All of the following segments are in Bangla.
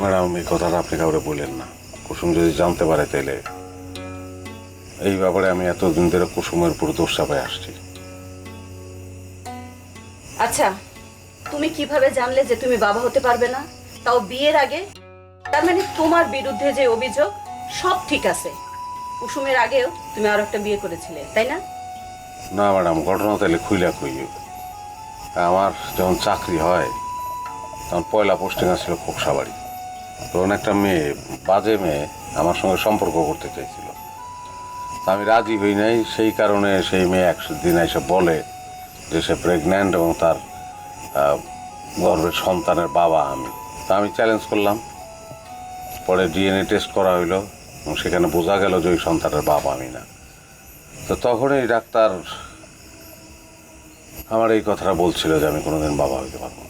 ম্যাডাম এই কথাটা আপনি কাউরে বললেন না। কুসুম যদি জানতে পারে তাহলে এই ব্যাপারে আমি এতদিন ধরে কুসুমের উপর দোষ চাপায় আসছি। আচ্ছা তুমি কীভাবে জানলে যে তুমি বাবা হতে পারবে না? তাও বিয়ের আগে? তার মানে তোমার বিরুদ্ধে যে অভিযোগ সব ঠিক আছে। কুসুমের আগেও তুমি আরও একটা বিয়ে করেছিলে তাই না? না ম্যাডাম ঘটনা তাহলে খুইলা খুইও আমার যখন চাকরি হয় তখন পয়লা পোস্টিং আসছিল খোকসাবাড়ি তখন একটা মেয়ে, বাজে মেয়ে, আমার সঙ্গে সম্পর্ক করতে চাইছিল। আমি রাজি হই নাই, সেই কারণে সেই মেয়ে একশো দিন এসে বলে যে সে প্রেগন্যান্ট এবং তার গর্ভের সন্তানের বাবা আমি। তা আমি চ্যালেঞ্জ করলাম। পরে ডিএনএ টেস্ট করা হইল এবং সেখানে বোঝা গেল যে ওই সন্তানের বাবা আমি না। তো তখনই ডাক্তার আমার এই কথাটা বলছিল যে আমি কোনোদিন বাবা হইতে পারব না।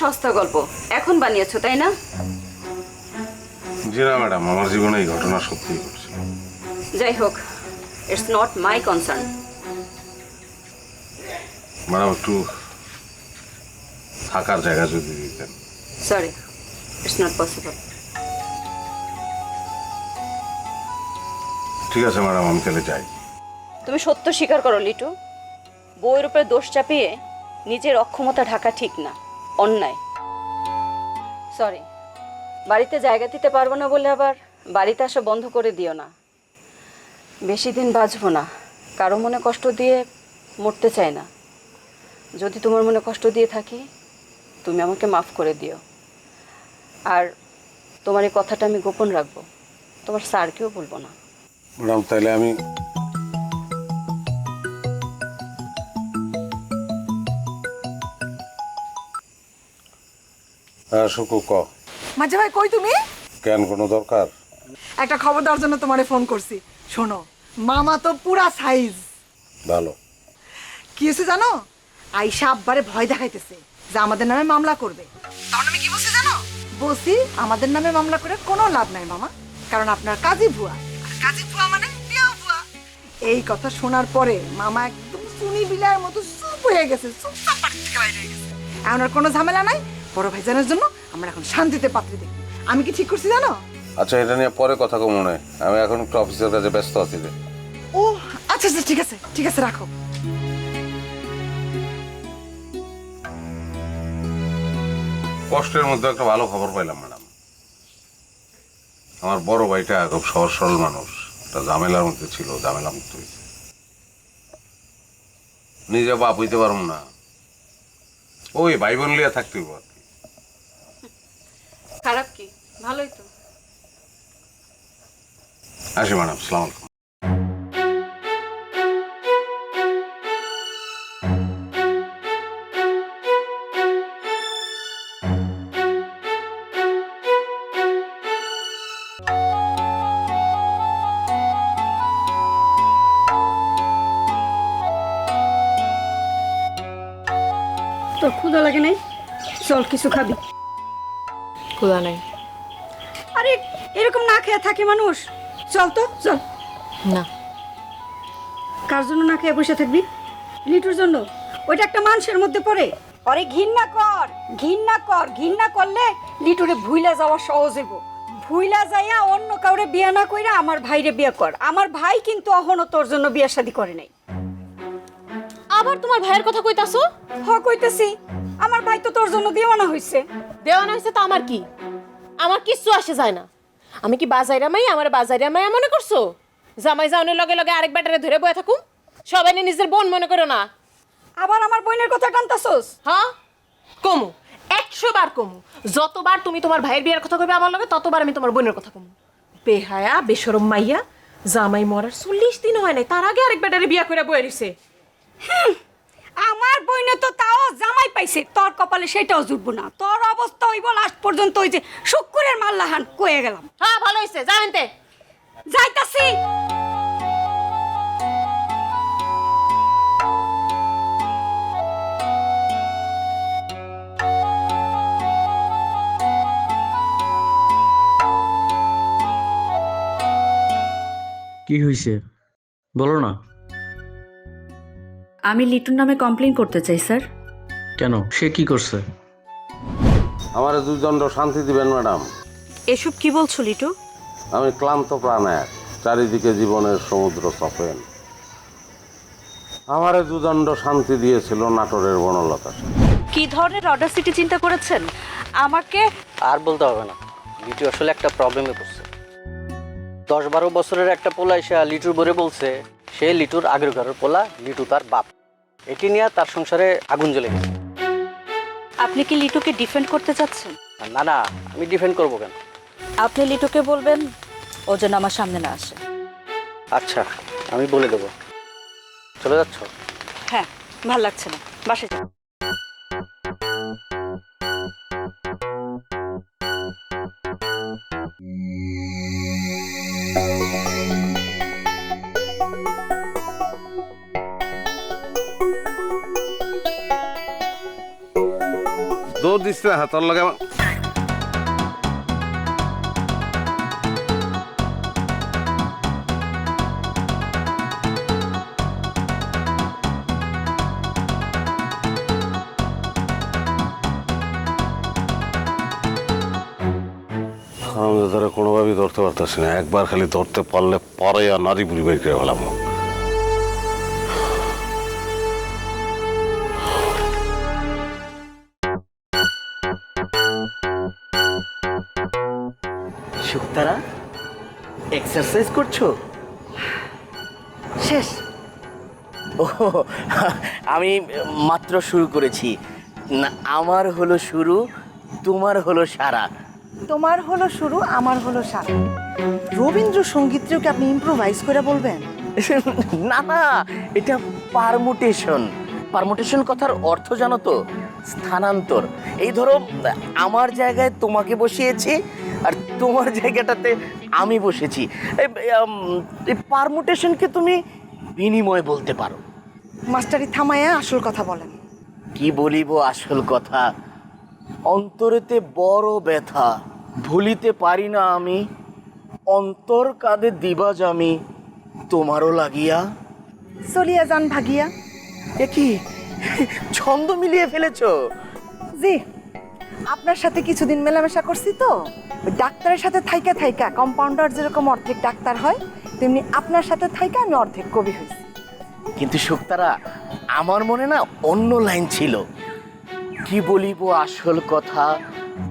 সস্তা গল্প। এখন বানিয়েছো তাই না? জি না ম্যাডাম আমার জীবনে এই ঘটনা ঘটছিল যাই হোক it's not my concern madam একটু থাকার জায়গা যদি দিতেন। সরি ইটস নট পসিবল ঠিক আছে ম্যাডাম আমি তাহলে যাই। তুমি সত্য স্বীকার করো লিটু। বইয়ের উপরে দোষ চাপিয়ে নিজের অক্ষমতা ঢাকা ঠিক না। অন্যায়। সরি বাড়িতে জায়গা দিতে পারব না বলে আবার বাড়িতে আসা বন্ধ করে দিও না। বেশি দিন বাঁচবো না। কারও মনে কষ্ট দিয়ে মরতে চাই না। যদি তোমার মনে কষ্ট দিয়ে থাকি, তুমি আমাকে মাফ করে দিও। আর তোমার এই কথাটা আমি গোপন রাখব। তোমার স্যারকেও বলব না। ম্যাডাম তাহলে আমি হ্যাঁ শুকু ক। মাঝে ভাই কই তুমি? কেন কোনো দরকার? একটা খবর দেওয়ার জন্য তোমারে ফোন করছি। শোনো মামা তো পুরা সাইজ ভালো। কি হয়েছে জানো? আইসা আব্বারে ভয় দেখাইতেছে যে আমাদের নামে মামলা করবে। তখন আমি কি বলছি জানো? বলছি আমাদের নামে মামলা করে কোনো লাভ নাই মামা। কারণ আপনার কাজী ভুয়া। আর কাজী ভুয়া মানে ভুয়া। এই কথা শোনার পরে মামা একদম সুনি বিলার মতো চুপ হয়ে গেছে চুপচাপ বাড়ি থেকে বাইরে হয়ে গেছে। এখন আর কোনো ঝামেলা নাই? বড় ভাইজানের জন্য আমরা এখন শান্তিতে পাত্রী দেখি আমি কি ঠিক করছি জানো? আচ্ছা এটা নিয়ে পরে কথা কম মনে হয়। আমি এখন একটু অফিসের কাছে ব্যস্ত আছি রে। ও আচ্ছা আচ্ছা ঠিক আছে ঠিক আছে রাখো। কষ্টের মধ্যে একটা ভালো খবর পাইলাম ম্যাডাম। আমার বড় ভাইটা খুব সহজ সরল মানুষ। একটা ঝামেলার মধ্যে ছিল ঝামেলা মুক্ত হয়েছে। নিজে বাপ হইতে পারব না। ওই ভাই বোন লিয়া থাকতে কি। খারাপ কি? ভালোই তো। আসি ম্যাডাম সালাম আলাইকুম। তোর ক্ষুধা লাগে নাই? চল কিছু খাবি। ক্ষুধা নেই। আরে এরকম না খেয়ে থাকে মানুষ। চল তো চল। না। কার জন্য না খেয়ে বসে থাকবি? লিটুর জন্য। ওইটা একটা মানুষের মধ্যে পড়ে। আরে ঘৃণা কর ঘৃণা কর ঘৃণা করলে লিটুরে ভুইলা যাওয়া সহজ হইব। ভুইলা যাইয়া অন্য কাউরে বিয়া না কইরা আমার ভাইরে বিয়া কর। আমার ভাই কিন্তু অহনো তোর জন্য বিয়া শাদি করে নাই। আবার তোমার ভাইয়ের কথা কইতাছো? হ কইতেছি। আমার ভাই তো তোর জন্য দিওয়ানা হইছে। দেওয়ানা হয়েছে তো আমার কি? আমার কিচ্ছু আসে যায় না। আমি কি বাজাইরা মাই আমার বাজাইরা মাই মনে করছ? জামাই যাওনের লগে লগে আরেক ব্যাটারে ধরে বয়ে থাকুম? সবাই নিয়ে নিজের বোন মনে করো না। আবার আমার বোনের কথা টানতাছস হ্যাঁ? কমু একশো বার কমু। যতবার তুমি তোমার ভাইয়ের বিয়ের কথা কইবে আমার লগে ততবার আমি তোমার বোনের কথা কমু। বেহায়া বেসরম মাইয়া জামাই মরার চল্লিশ দিন হয় নাই তার আগে আরেক ব্যাটারে বিয়া করে বয়ে দিছে। আমার বইনে তো তাও জামাই পাইছে। তোর কপালে সেটাও জুটবো না। তোর অবস্থা হইব লাস্ট পর্যন্ত ওই যে শুক্কুরের মাল্লাহান। কয়ে গেলাম। হ্যাঁ ভালো হয়েছে জানেন তে যাইতাছি। কি হয়েছে বলো না। আমি লিটুর নামে কমপ্লেন করতে চাই স্যার। কেন? সে কি করছে? আমার দুর্দণ্ড শান্তি দিবেন ম্যাডাম। এসব কি বলছো লিটু? আমি ক্লান্ত প্রাণ এক চারিদিকে জীবনের সমুদ্র সফেন আমার দুদণ্ড শান্তি দিয়েছিল নাটোরের বনলতা কি ধরনের অর্ডার সিটি চিন্তা করেছেন? আমাকে আর বলতে হবে না। লিটু আসলে একটা প্রবলেমে পড়ছে। দশ বারো বছরের একটা পোলা এসে লিটুর বরে বলছে সে লিটুর আগের ঘরের পোলা লিটু তার বাপ। এটি নিয়ে তার সংসারে আগুন জ্বলে গেছে। আপনি কি লিটুকে ডিফেন্ড করতে চাচ্ছেন? না না আমি ডিফেন্ড করব কেন? আপনি লিটুকে বলবেন ও যেন আমার সামনে না আসে। আচ্ছা আমি বলে দেবো। চলে যাচ্ছ? হ্যাঁ ভালো লাগছে না। বাসে যান দৌড় দিস না তোর লগে আমার- আমি তো ধরে কোনোভাবেই ধরতে পারতেছি না। একবার খালি ধরতে পারলে পরে আর নারী বুড়ি বের করে এক্সারসাইজ করছ? শেষ। ও আমি মাত্র শুরু করেছি। না আমার হলো শুরু তোমার হলো সারা। তোমার হলো শুরু আমার হলো সাত রবীন্দ্রসঙ্গীতকেও কি আপনি ইম্প্রোভাইজ করে বলবেন? না না এটা পারমুটেশন পারমুটেশন কথার অর্থ জানো তো? স্থানান্তর। এই ধরো আমার জায়গায় তোমাকে বসিয়েছি তোমার জায়গাটাতে আমি বসেছি। এই- পারমুটেশনকে তুমি বিনিময় বলতে পারো। মাস্টারি থামায়া আসল কথা বলেন। কি বলিব আসল কথা? অন্তরেতে বড় ব্যথা ভুলিতে পারি না আমি। অন্তর কাঁদে দিবাজ আমি তোমারও লাগিয়া। চলিয়া যান ভাগিয়া। এ কি? ছন্দ মিলিয়ে ফেলেছ? জি আপনার সাথে কিছুদিন মেলামেশা করছি তো। ডাক্তারের সাথে থাইকা থাইকা কম্পাউন্ডার যেরকম অর্ধেক ডাক্তার হয় তেমনি আপনার সাথে থাইকা আমি অর্ধেক কবি হয়েছি। কিন্তু শুক্তারা আমার মনে না অন্য লাইন ছিল। কি বলিব আসল কথা?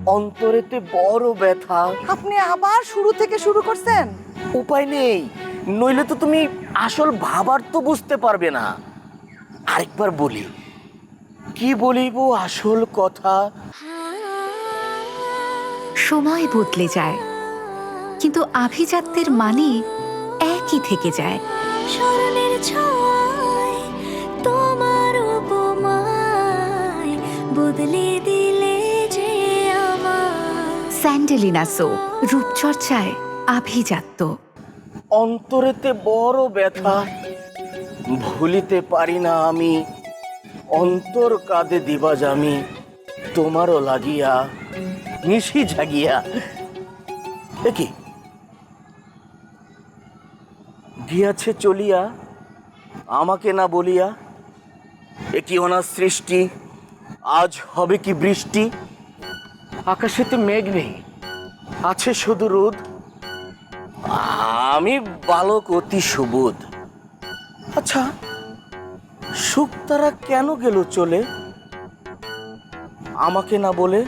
অন্তরেতে বড় ব্যথা। আপনি আবার শুরু থেকে শুরু করছেন? উপায় নেই। নইলে তো তুমি আসল ভাবার তো বুঝতে পারবে না। আরেকবার বলি কি বলিব আসল কথা? সময় বদলে যায়। কিন্তু আভিজাত্যের মানে একই থেকে যায়। স্মরণের ছোঁয়ায় তোমার উপমায় বদলে দিলে যে স্যান্ডেলিনা সো রূপচর্চায় আভিজাত্য। অন্তরেতে বড় ব্যথা ভুলিতে পারি না আমি। অন্তর কাঁদে দিবাজ আমি তোমারও লাগিয়া নিশি জাগিয়া। দেখি গিয়াছে চলিয়া, আমাকে না বলিয়া, এ কি ওনার সৃষ্টি? আজ হবে কি বৃষ্টি? আকাশেতে মেঘ নেই, আছে শুধু রোদ। আমি বালক অতি সুবোধ। আচ্ছা সুখ তারা কেন গেল চলে? আমাকে না বলে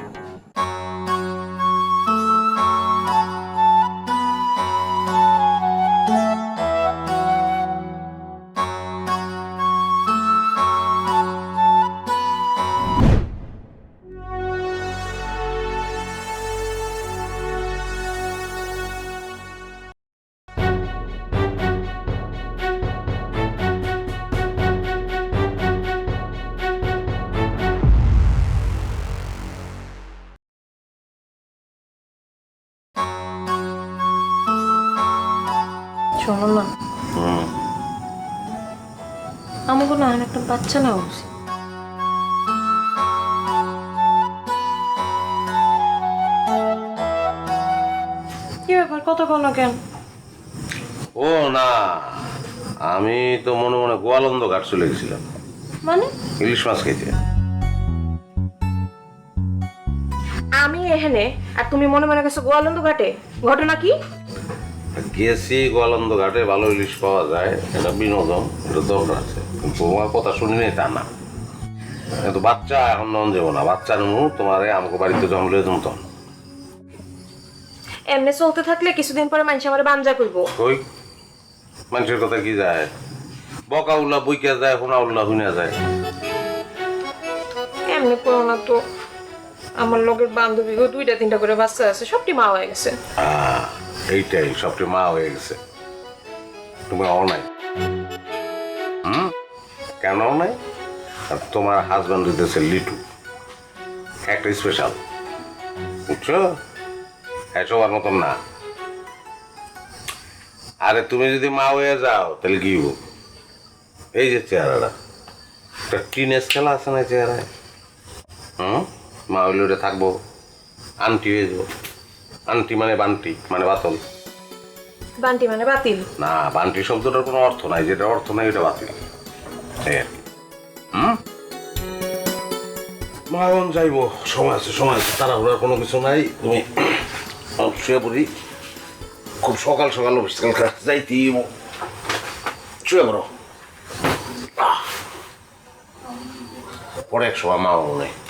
বাচ্চা না উচিত কি ব্যাপার কথা কো না কেন? ও না আমি তো মনে মনে গোয়ালন্দ ঘাট চলে গেছিলাম। মানে? ইলিশ মাছ খেতে। আমি এখানে আর তুমি মনে মনে গেছো গোয়ালন্দ ঘাটে? ঘটনা কি? গেছি গোয়ালন্দ ঘাটে ভালো ইলিশ পাওয়া যায় এটা বিনোদন এটা দরকার আছে। তোমার কথা শুনি নাই তা না। কিন্তু বাচ্চা এখন নন যাব না বাচ্চা নেব তোমার আমাকে বাড়িতে জমলে জমতন এমনি চলতে থাকলে কিছুদিন পরে মানুষ আমার বাঞ্জা করব। কই? মানুষের কথা কি যায়? বকা উল্লা বইকা যায় হোনা উল্লা হুনা যায়। এমনি করো না তো। আমার লগের বান্ধবীগো দুইটা তিনটা করে বাচ্চা আছে সবটি মা হয়ে গেছে। এইটাই সবটি মা হয়ে গেছে। তুমি অ নাই হুম কেন নাই আর তোমার হাজব্যান্ড দিতেছে লিটু। একটা স্পেশাল বুঝছ? হ্যাঁ সবার মতন না। আরে তুমি যদি মা হয়ে যাও তাহলে কি এই যে চেহারাটা। একটা টিনেজ খেলা আছে না চেহারায়? হুম? মা হইলে ওটা থাকব। আন্টি হয়ে যাব। আন্টি মানে বান্টি মানে বাতল। বান্টি মানে বাতিল। না বান্টি শব্দটার কোনো অর্থ নাই যেটা অর্থ নাই ওটা বাতিল। আর হুম? মাগন যাইবো, সময় আছে সময় আছে, তাড়াহুড়ার কোনো কিছু নাই। তুমি শুয়ে পড়ি। খুব সকাল সকাল অফিস কালকে যাইতে শুয়ে পড়ো। পরে এক সময় মা মনে এখন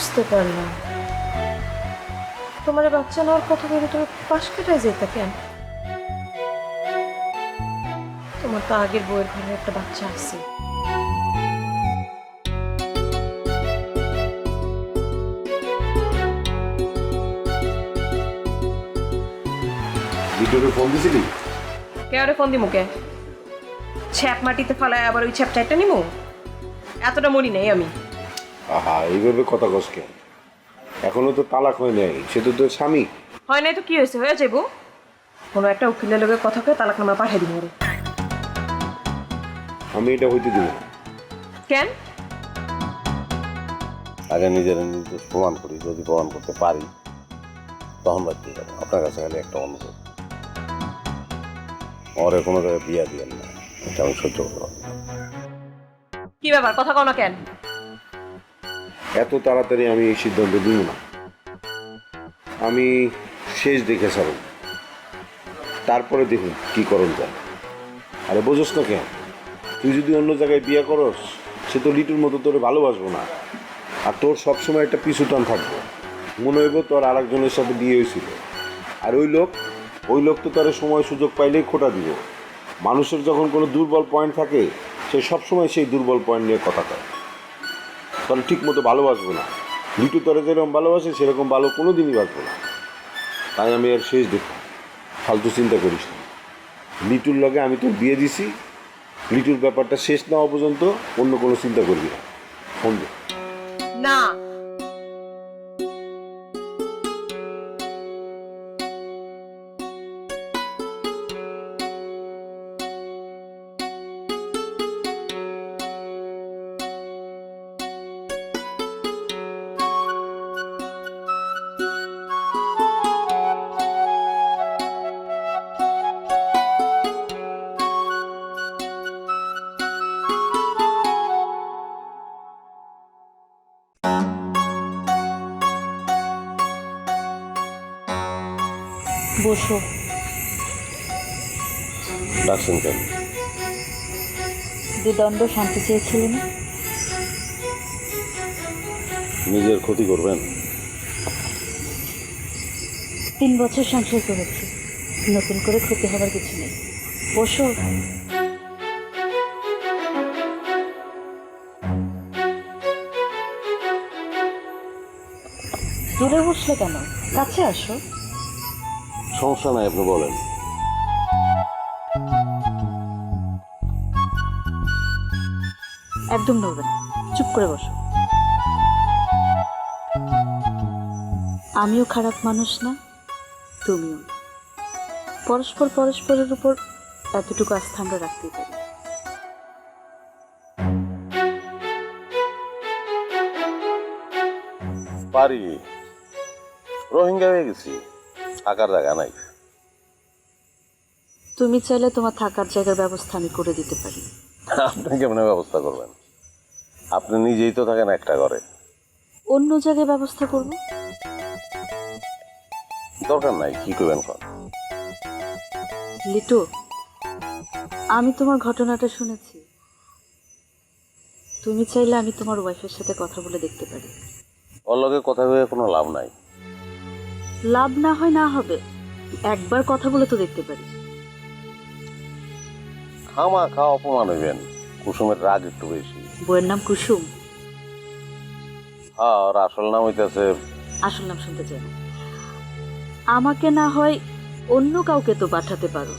বুঝতে পারলাম। তোমার বাচ্চা নেওয়ার কথা ভেবে তুমি পাশ কাটায় যেতে কেন? তোমার তো আগের বইয়ের ঘরে একটা বাচ্চা আছে। ভিডিওকে ফোন দিছিলি? কে আরে ফোন দিমু কে? ছ্যাপ মাটিতে ফালায় আবার ওই ছ্যাপ চাইটা নিমু? এতটা মরি নেই আমি। আহা এইভাবে কথা কস কেন? এখনও তো তালাক হয় নাই সে তো তোর স্বামী। হয় নাই তো কি হয়েছে? হয়ে যাব কোনো একটা উকিলের লোকের কথা কয়ে তালাক নামা পাঠিয়ে দিব আমি এটা হইতে দিব না। কেন? আগে নিজের নিজে প্রমাণ করি যদি প্রমাণ করতে পারি তখন বাড়তে যাব। আপনার কাছে খালি একটা অনুরোধ। ওরে কোনো জায়গায় বিয়া দিয়েন না এটা আমি সহ্য করব না। কি ব্যাপার? কথা কও না কেন? এত তাড়াতাড়ি আমি এই সিদ্ধান্ত দিব না। আমি শেষ দেখে ছাড়ব। তারপরে দেখুন কি করণ যায়। আরে বোঝস না কেন? তুই যদি অন্য জায়গায় বিয়ে করস, সে তো লিটুর মতো তোরে ভালোবাসবো না। আর তোর সবসময় একটা পিছু টান থাকবে। মনে হইব তোর আর একজনের সাথে বিয়ে হয়েছিল। আর ওই লোক ওই লোক তো তার সময় সুযোগ পাইলেই খোটা দিব। মানুষের যখন কোনো দুর্বল পয়েন্ট থাকে, সে সবসময় সেই দুর্বল পয়েন্ট নিয়ে কথা কয়। তোরা ঠিক মতো ভালোবাসবো না। লিটু তরে যেরকম ভালোবাসে, সেরকম ভালো কোনো দিনই বাসবো না। তাই আমি আর শেষ দেখ। ফালতু চিন্তা করিস না। লিটুর লগে আমি তো দিয়ে দিছি। লিটুর ব্যাপারটা শেষ না হওয়া পর্যন্ত অন্য কোনো চিন্তা করবি না। ফোন না। বসো। ডাকছেন কেন? দুদণ্ড শান্তি চেয়েছিলেন নিজের ক্ষতি করবেন? তিন বছর সংসার করেছি। নতুন করে ক্ষতি হবার কিছু নেই। বসো। দূরে বসলে কেন? কাছে আসো। সমস্যা নাই আপনি বলেন। একদম নড়বে না। চুপ করে বসো। আমিও খারাপ মানুষ না তুমিও পরস্পর পরস্পরের উপর এতটুকু আস্থা আমরা রাখতেই পারি। পারি। রোহিঙ্গা হয়ে গেছি। থাকার জায়গা নাই। তুমি চাইলে তোমার থাকার জায়গার ব্যবস্থা আমি করে দিতে পারি। আপনি কেমন ব্যবস্থা করবেন? আপনি নিজেই তো থাকেন একটা ঘরে। অন্য জায়গায় ব্যবস্থা করব? দরকার নাই কি করবেন কর লিটু আমি তোমার ঘটনাটা শুনেছি। তুমি চাইলে আমি তোমার ওয়াইফের সাথে কথা বলে দেখতে পারি। ওর লগে কথা হয়ে কোনো লাভ নাই। লাভ না হয় না হবে একবার কথা বলে তো দেখতে পারি। খামা খাওয়া অপমান হইবেন কুসুমের রাগ একটু বেশি। বইয়ের নাম কুসুম? হ্যাঁ ওর আসল নাম হইতেছে আসল নাম শুনতে চাই না। আমাকে না হয় অন্য কাউকে তো পাঠাতে পারো।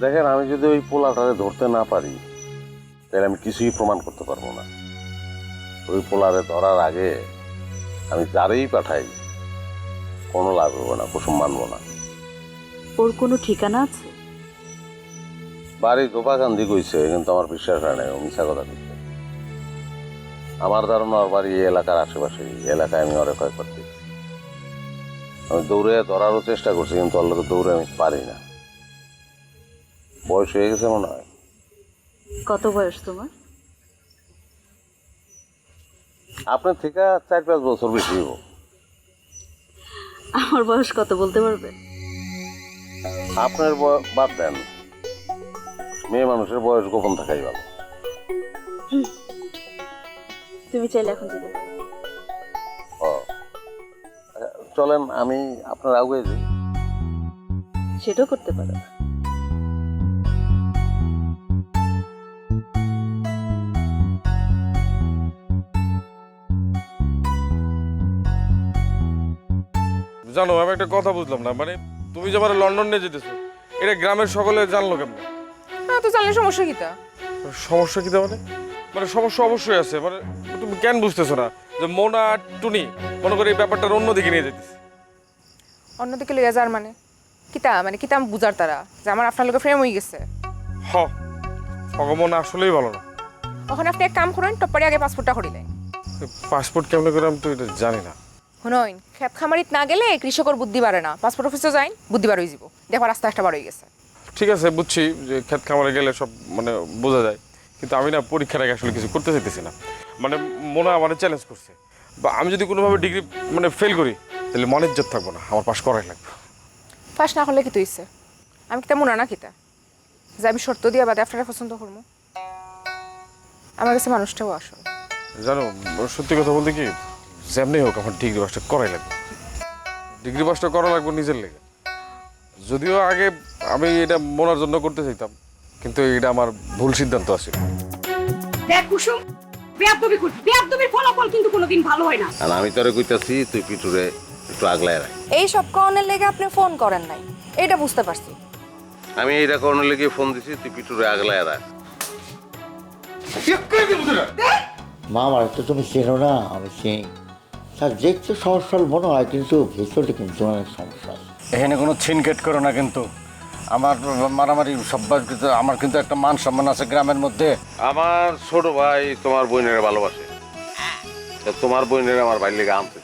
দেখেন আমি যদি ওই পোলাটারে ধরতে না পারি তাহলে আমি কিছুই প্রমাণ করতে পারব না। ওই পোলারে ধরার আগে আমি যারেই পাঠাই। কোনো লাভ হবে না কুসুম মানবো না। ওর কোনো ঠিকানা আছে? বাড়ি গোপাকান্দি কইছে কিন্তু আমার বিশ্বাস হয় না ও মিশা কথা কইছে। আমার ধারণা ওর বাড়ি এই এলাকার আশেপাশে। এই এলাকায় আমি ওরে কয়েকবার দেখছি আমি দৌড়ে ধরারও চেষ্টা করছি কিন্তু ওর লোকে দৌড়ে আমি পারি না। বয়স হয়ে গেছে মনে হয়। কত বয়স তোমার? আপনার থেকে চার পাঁচ বছর বেশি হব আমার বয়স কত বলতে পারবে? আপনার বাদ দেন। মেয়ে মানুষের বয়স গোপন থাকাই ভালো। তুমি চাইলে এখন যেতে ও। আচ্ছা, চলেন আমি আপনার আগে যাই। সেটাও করতে পারো জানো আমি একটা কথা বুঝলাম না। মানে তুমি যে আমার লন্ডন নিয়ে যেতেছো এটা গ্রামের সকলে জানলো কেমন? হ্যাঁ তো জানলে সমস্যা কিটা সমস্যা কি তা মানে? মানে সমস্যা অবশ্যই আছে মানে তুমি কেন বুঝতেছো না যে মোনা আর টুনি মনে করি এই ব্যাপারটার অন্যদিকে নিয়ে যেতেছে? অন্যদিকে লইয়া যার মানে? কিতা? মানে কিতা আমি বুঝার তারা? যে আমার আপনার লোকের ফ্রেম হয়ে গেছে। হ ভগবান আসলেই ভালো না। ওখানে আপনি এক কাম করেন টপ্পারে আগে পাসপোর্টটা করিলেন। পাসপোর্ট কেমন করে আমি তো এটা জানি না। শুনইন খেত খামারিত না গেলে কৃষকর বুদ্ধি বাড়ে না। পাসপোর্ট অফিসে যাইন বুদ্ধি হয়ে যাব। দেখো রাস্তা একটা হয়ে গেছে। ঠিক আছে বুঝছি যে ক্ষেত খামারে গেলে সব মানে বোঝা যায়। কিন্তু আমি না পরীক্ষার আগে আসলে কিছু করতে চাইতেছি না। মানে মনে আমার চ্যালেঞ্জ করছে। বা আমি যদি কোনোভাবে ডিগ্রি মানে ফেল করি তাহলে মনের জোর থাকব না। আমার পাশ করাই লাগবে। ফার্স্ট না করলে কি তুইছে আমি কিতা মুনা না কিতা যে আমি শর্ত দিয়া বাদে আপনারা পছন্দ করব। আমার কাছে মানুষটাও আসল। জানো সত্যি কথা বলতে কি যেমনি হোক আমার ডিগ্রি পাসটা করাই লাগবে। ডিগ্রি পাসটা করা লাগবে নিজের লেগে। যদিও আগে আমি এটা মনার জন্য করতে চাইতাম কিন্তু এটা আমার ভুল সিদ্ধান্ত আছে দেখ কুসুম বেয়াদবি করবি বেয়াদবির ফলাফল কিন্তু কোনোদিন ভালো হয় না। আর আমি তোরে কইতাছি তুই পিটুরে একটু আগলায় রাখ। এই সব কারণের লেগে আপনি ফোন করেন নাই। এটা বুঝতে পারছি। আমি এইটা করণের লেগে ফোন দিছি তুই পিটুরে আগলায় রাখ। মা আমার তো তুমি চেনো না আমি চিনি তার দেখতে সমস্যার মনে হয় কিন্তু ভেতরে কিন্তু অনেক সমস্যা আছে। এখানে কোনো ছিনকেট করো না কিন্তু। আমার মারামারি সব্বার কিন্তু আমার কিন্তু একটা মান সম্মান আছে গ্রামের মধ্যে। আমার ছোট ভাই তোমার বোনের ভালোবাসে। তোমার বোনের আমার ভাই লেগে আনতে